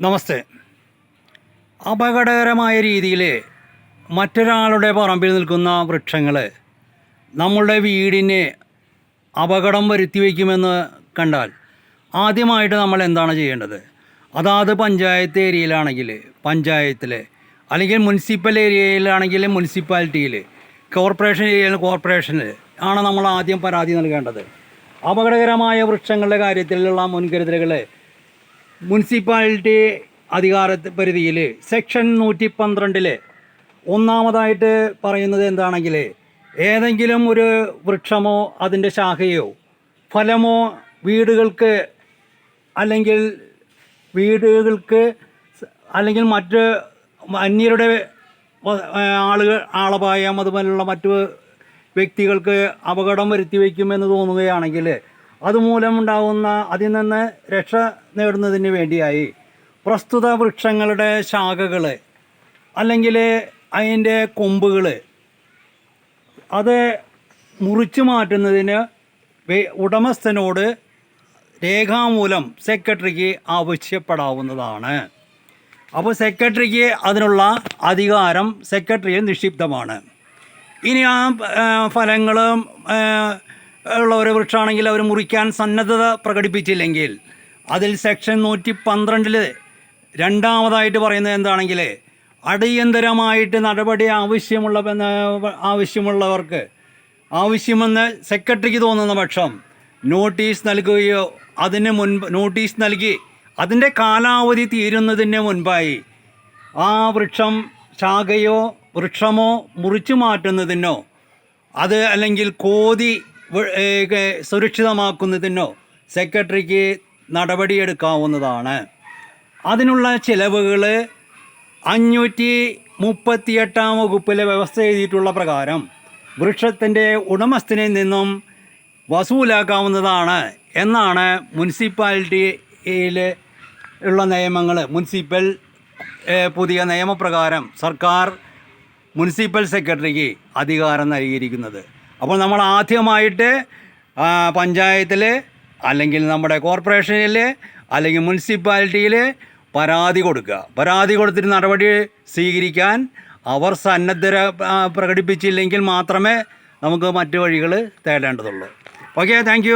നമസ്തേ. അപകടകരമായ രീതിയിൽ മറ്റൊരാളുടെ പറമ്പിൽ നിൽക്കുന്ന വൃക്ഷങ്ങൾ നമ്മളുടെ വീടിനെ അപകടം വരുത്തി വയ്ക്കുമെന്ന് കണ്ടാൽ ആദ്യമായിട്ട് നമ്മൾ എന്താണ് ചെയ്യേണ്ടത്? അതാത് പഞ്ചായത്ത് ഏരിയയിലാണെങ്കിൽ പഞ്ചായത്തിൽ അല്ലെങ്കിൽ മുനിസിപ്പൽ ഏരിയയിലാണെങ്കിൽ മുനിസിപ്പാലിറ്റിയിൽ കോർപ്പറേഷൻ ഏരിയയിൽ കോർപ്പറേഷനിൽ ആണ് നമ്മൾ ആദ്യം പരാതി നൽകേണ്ടത്. അപകടകരമായ വൃക്ഷങ്ങളുടെ കാര്യത്തിലുള്ള മുൻകരുതലുകൾ മുനിസിപ്പാലിറ്റി അധികാര പരിധിയിൽ സെക്ഷൻ നൂറ്റി പന്ത്രണ്ടിൽ ഒന്നാമതായിട്ട് പറയുന്നത് എന്താണെങ്കിൽ ഏതെങ്കിലും ഒരു വൃക്ഷമോ അതിന്റെ ശാഖയോ ഫലമോ വീടുകൾക്ക് അല്ലെങ്കിൽ വീടുകൾക്ക് അല്ലെങ്കിൽ മറ്റ് അന്യരുടെ ആളുകൾ ആളപായം അതുപോലുള്ള മറ്റു വ്യക്തികൾക്ക് അപകടം വരുത്തി വയ്ക്കുമെന്ന് തോന്നുകയാണെങ്കിൽ അതുമൂലമുണ്ടാകുന്ന അതിൽ നിന്ന് രക്ഷ നേടുന്നതിന് വേണ്ടിയായി പ്രസ്തുത വൃക്ഷങ്ങളുടെ ശാഖകൾ അല്ലെങ്കിൽ അതിന്റെ കൊമ്പുകൾ അത് മുറിച്ചു മാറ്റുന്നതിന് ഉടമസ്ഥനോട് രേഖാമൂലം സെക്രട്ടറിക്ക് ആവശ്യപ്പെടാവുന്നതാണ്. അപ്പോൾ സെക്രട്ടറിക്ക് അതിനുള്ള അധികാരം സെക്രട്ടറിയിൽ നിക്ഷിപ്തമാണ്. ഇനി ആ ഫലങ്ങളും ഉള്ള ഒരു വൃക്ഷമാണെങ്കിൽ അവർ മുറിക്കാൻ സന്നദ്ധത പ്രകടിപ്പിച്ചില്ലെങ്കിൽ അതിൽ സെക്ഷൻ നൂറ്റി പന്ത്രണ്ടിൽ രണ്ടാമതായിട്ട് പറയുന്നത് എന്താണെങ്കിൽ അടിയന്തരമായിട്ട് നടപടി ആവശ്യമുള്ള ആവശ്യമുള്ളവർക്ക് ആവശ്യമെന്ന് സെക്രട്ടറിക്ക് തോന്നുന്ന പക്ഷം നോട്ടീസ് നൽകുകയോ അതിന് മുൻപ് നോട്ടീസ് നൽകി അതിന്റെ കാലാവധി തീരുന്നതിന് മുൻപായി ആ വൃക്ഷം ശാഖയോ വൃക്ഷമോ മുറിച്ചു മാറ്റുന്നതിനോ അത് അല്ലെങ്കിൽ കോതി സുരക്ഷിതമാക്കുന്നതിനോ സെക്രട്ടറിക്ക് നടപടിയെടുക്കാവുന്നതാണ്. അതിനുള്ള ചിലവുകൾ അഞ്ഞൂറ്റി മുപ്പത്തിയെട്ടാം വകുപ്പിലെ വ്യവസ്ഥ ചെയ്തിട്ടുള്ള പ്രകാരം വൃക്ഷത്തിന്റെ ഉടമസ്ഥനിൽ നിന്നും വസൂലാക്കാവുന്നതാണ് എന്നാണ് മുനിസിപ്പാലിറ്റിയിൽ ഉള്ള നിയമങ്ങൾ മുനിസിപ്പൽ പുതിയ നിയമപ്രകാരം സർക്കാർ മുനിസിപ്പൽ സെക്രട്ടറിക്ക് അധികാരം നൽകിയിരിക്കുന്നത്. അപ്പോൾ നമ്മൾ ആദ്യമായിട്ട് പഞ്ചായത്തിൽ അല്ലെങ്കിൽ നമ്മുടെ കോർപ്പറേഷനിൽ അല്ലെങ്കിൽ മുനിസിപ്പാലിറ്റിയിൽ പരാതി കൊടുക്കുക. പരാതി കൊടുത്തിട്ട് നടപടി സ്വീകരിക്കാൻ അവർ സന്നദ്ധര പ്രകടിപ്പിച്ചില്ലെങ്കിൽ മാത്രമേ നമുക്ക് മറ്റു വഴികൾ തേടേണ്ടതുള്ളൂ. Okay thank